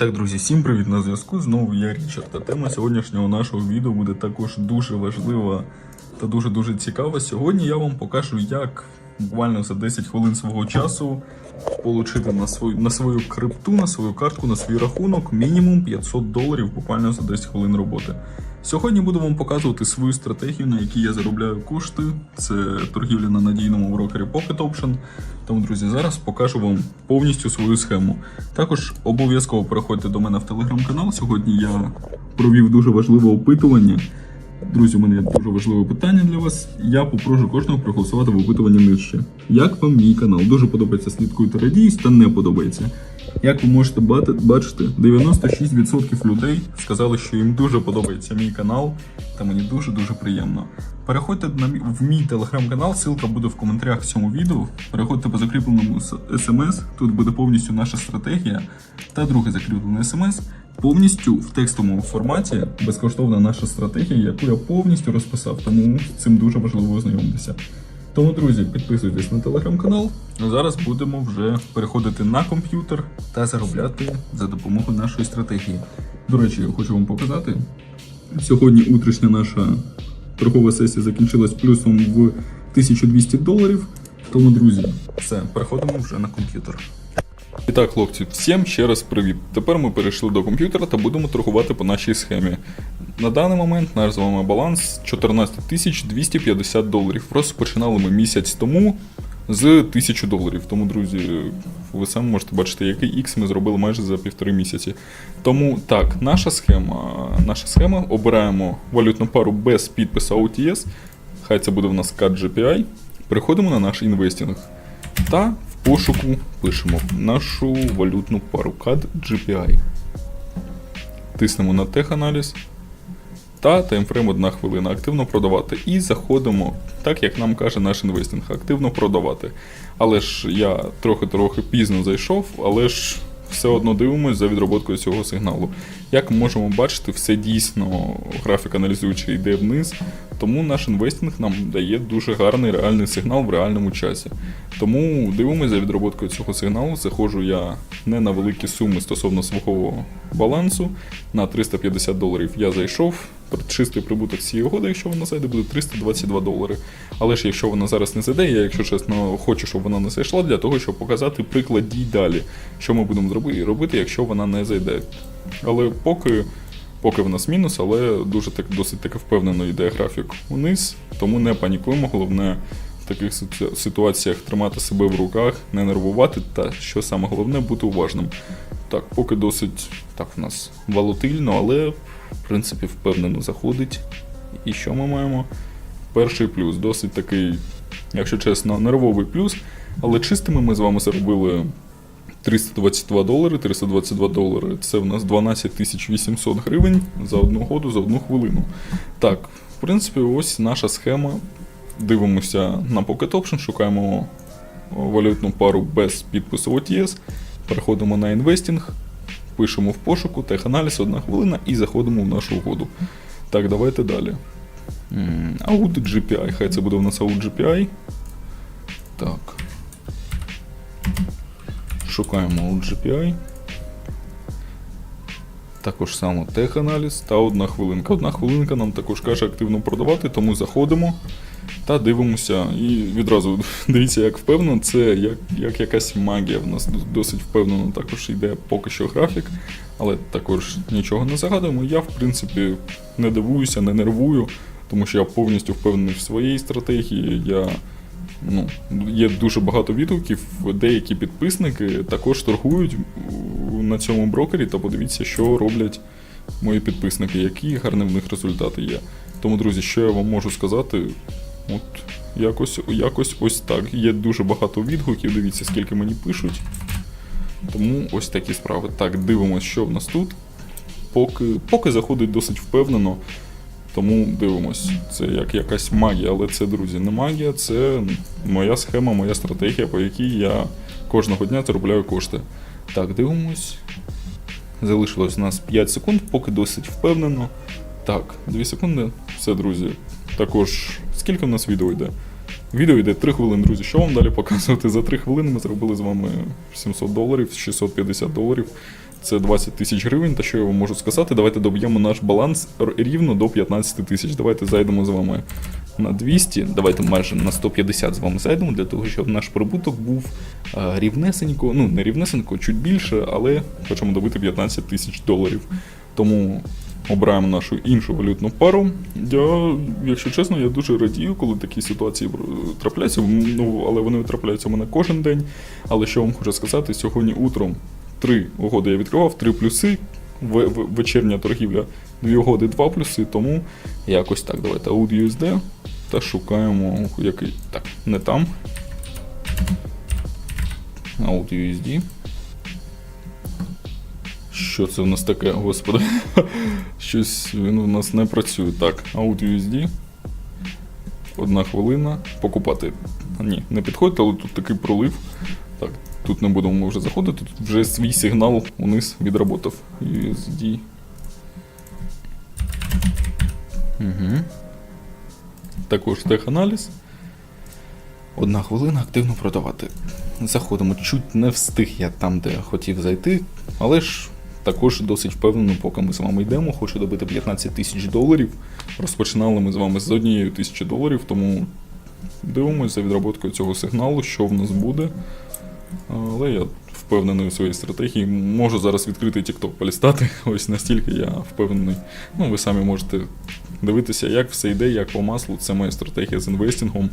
так, друзі, всім привіт на зв'язку. Знову я Річард. Та тема сьогоднішнього нашого відео буде також дуже важлива та дуже-дуже цікава. Сьогодні я вам покажу, як буквально за 10 хвилин свого часу отримати на свою, на свою крипту, на свою картку, на свій рахунок мінімум 500 доларів буквально за 10 хвилин роботи. Сьогодні буду вам показувати свою стратегію, на якій я заробляю кошти. Це торгівля на надійному брокері Pocket Option. Тому, друзі, зараз покажу вам повністю свою схему. Також обов'язково переходьте до мене в телеграм-канал. Сьогодні я провів дуже важливе опитування. Друзі, у мене є дуже важливе питання для вас. Я попрошу кожного проголосувати в опитуванні нижче. Як вам мій канал? Дуже подобається слідкуйте радіюсь та не подобається. Як ви можете бачити, 96% людей сказали, що їм дуже подобається мій канал, та мені дуже-дуже приємно. Переходьте на мій- в мій телеграм-канал, ссылка буде в коментарях к цьому відео. Переходьте по закріпленому смс, тут буде повністю наша стратегія. Та друге закріплене смс. Повністю в текстовому форматі безкоштовна наша стратегія, яку я повністю розписав, тому з цим дуже важливо ознайомитися. Тому, друзі, підписуйтесь на телеграм-канал. Ну, Зараз будемо вже переходити на комп'ютер та заробляти за допомогою нашої стратегії. До речі, я хочу вам показати. Сьогодні утрішня наша торгова сесія закінчилась плюсом в 1200 доларів. Тому, друзі, все, переходимо вже на комп'ютер. І так, хлопці, всім ще раз привіт. Тепер ми перейшли до комп'ютера та будемо торгувати по нашій схемі. На даний момент наш з вами баланс 14 250 доларів. Починали ми місяць тому з 1000 доларів. Тому, друзі, ви самі можете бачити, який X ми зробили майже за півтори місяці. Тому так, наша схема. Наша схема обираємо валютну пару без підпису OTS. Хай це буде в нас CAD GPI. Переходимо на наш інвестинг. Та пошуку пишемо нашу валютну пару CAD GPI. Тиснемо на теханаліз. Та таймфрейм 1 хвилина. Активно продавати. І заходимо, так як нам каже наш інвестинг, активно продавати. Але ж я трохи-трохи пізно зайшов, але ж все одно дивимося за відроботкою цього сигналу. Як ми можемо бачити, все дійсно графік аналізуючий йде вниз, тому наш інвестинг нам дає дуже гарний реальний сигнал в реальному часі. Тому дивимося за відроботкою цього сигналу. Заходжу я не на великі суми стосовно свого балансу. На 350 доларів я зайшов. Чистий прибуток цієї угоди, якщо вона зайде, буде 322 долари. Але ж якщо вона зараз не зайде, я, якщо чесно, хочу, щоб вона не зайшла, для того, щоб показати приклад дій далі, що ми будемо робити, якщо вона не зайде. Але поки, поки в нас мінус, але дуже так досить таки впевнено йде графік униз, тому не панікуємо. Головне в таких ситуаціях тримати себе в руках, не нервувати, та що саме головне бути уважним. Так, поки досить так в нас волатильно, але в принципі впевнено заходить. І що ми маємо? Перший плюс, досить такий, якщо чесно, нервовий плюс. Але чистими ми з вами заробили 322 долари. 322 долари це в нас 12 800 гривень за одну году, за одну хвилину. Так, в принципі, ось наша схема. Дивимося на Pocket Option, шукаємо валютну пару без підпису OTS, переходимо на інвестинг, пишемо в пошуку, теханаліз, одна хвилина і заходимо в нашу угоду. Так, давайте далі. Out GPI, хай це буде в нас Out GPI. Так. Шукаємо Out GPI. Також само теханаліз та одна хвилинка. Одна хвилинка нам також каже активно продавати, тому заходимо та дивимося. І відразу дивіться, як впевнено, це як, як якась магія. В нас досить впевнено також йде поки що графік, але також нічого не загадуємо. Я, в принципі, не дивуюся, не нервую, тому що я повністю впевнений в своїй стратегії. Я ну, є дуже багато відгуків. Деякі підписники також торгують на цьому брокері, та подивіться, що роблять мої підписники, які гарні в них результати є. Тому, друзі, що я вам можу сказати? От якось, якось ось так. Є дуже багато відгуків, дивіться, скільки мені пишуть. Тому ось такі справи. Так, дивимося, що в нас тут. Поки, поки заходить досить впевнено. Тому дивимось, це як якась магія, але це, друзі, не магія, це моя схема, моя стратегія, по якій я кожного дня заробляю кошти. Так, дивимось. Залишилось у нас 5 секунд, поки досить впевнено. Так, 2 секунди. Все, друзі. Також, скільки в нас відео йде? Відео йде 3 хвилини, друзі. Що вам далі показувати? За 3 хвилини ми зробили з вами 700 доларів, 650 доларів. це 20 тисяч гривень. Та що я вам можу сказати? Давайте доб'ємо наш баланс рівно до 15 тисяч. Давайте зайдемо з вами на 200. Давайте майже на 150 з вами зайдемо, для того, щоб наш прибуток був е, рівнесенько, ну не рівнесенько, чуть більше, але хочемо добити 15 тисяч доларів. Тому обираємо нашу іншу валютну пару. Я, якщо чесно, я дуже радію, коли такі ситуації трапляються. Ну, але вони трапляються у мене кожен день. Але що вам хочу сказати, сьогодні утром три угоди я відкривав, три плюси. В- в- вечірня торгівля, дві угоди, два плюси, тому якось так. Давайте Aud USD та шукаємо який. Так, не там. Aud USD. Що це в нас таке, господи? Щось він у нас не працює. Так, Aud USD. Одна хвилина. Покупати. Ні, не підходить, але тут такий пролив. Так, тут не будемо ми вже заходити, тут вже свій сигнал униз відработав. USD. Угу. Також теханаліз. Одна хвилина активно продавати. Заходимо. Чуть не встиг я там, де хотів зайти, але ж також досить впевнено, поки ми з вами йдемо. Хочу добити 15 тисяч доларів. Розпочинали ми з вами з однією тисячі доларів, тому дивимося за відроботкою цього сигналу, що в нас буде. Але я впевнений у своїй стратегії. Можу зараз відкрити TikTok полістати. Ось настільки я впевнений. Ну, ви самі можете дивитися, як все йде, як по маслу. Це моя стратегія з інвестингом.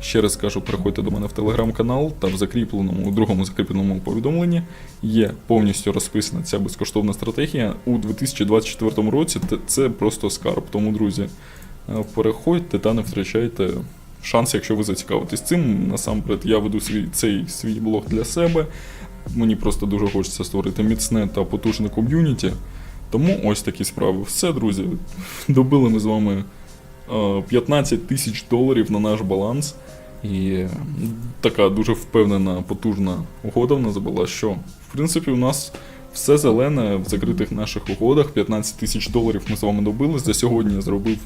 Ще раз кажу, переходьте до мене в телеграм-канал та в закріпленому, у другому закріпленому повідомленні є повністю розписана ця безкоштовна стратегія у 2024 році. Це просто скарб. Тому, друзі, е, переходьте та не втрачайте шанс, якщо ви зацікавитесь цим. Насамперед, я веду свій цей свій блог для себе. Мені просто дуже хочеться створити міцне та потужне ком'юніті. Тому ось такі справи. Все, друзі. Добили ми з вами е, 15 тисяч доларів на наш баланс. І е, така дуже впевнена, потужна угода в нас була, що в принципі у нас все зелене в закритих наших угодах. 15 тисяч доларів ми з вами добили. За сьогодні я зробив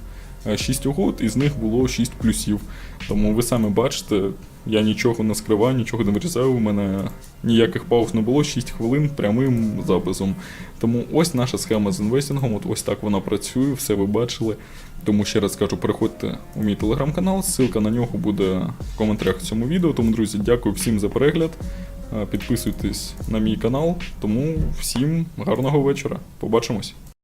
6 угод, із них було 6 плюсів. Тому ви самі бачите, я нічого не скриваю, нічого не вирізаю. У мене ніяких пауз не було, 6 хвилин прямим записом. Тому ось наша схема з інвестингом, от ось так вона працює, все ви бачили. Тому ще раз кажу, переходьте у мій телеграм-канал, ссылка на нього буде в коментарях в цьому відео. Тому, друзі, дякую всім за перегляд. Е, Підписуйтесь на мій канал. Тому всім гарного вечора. Побачимось.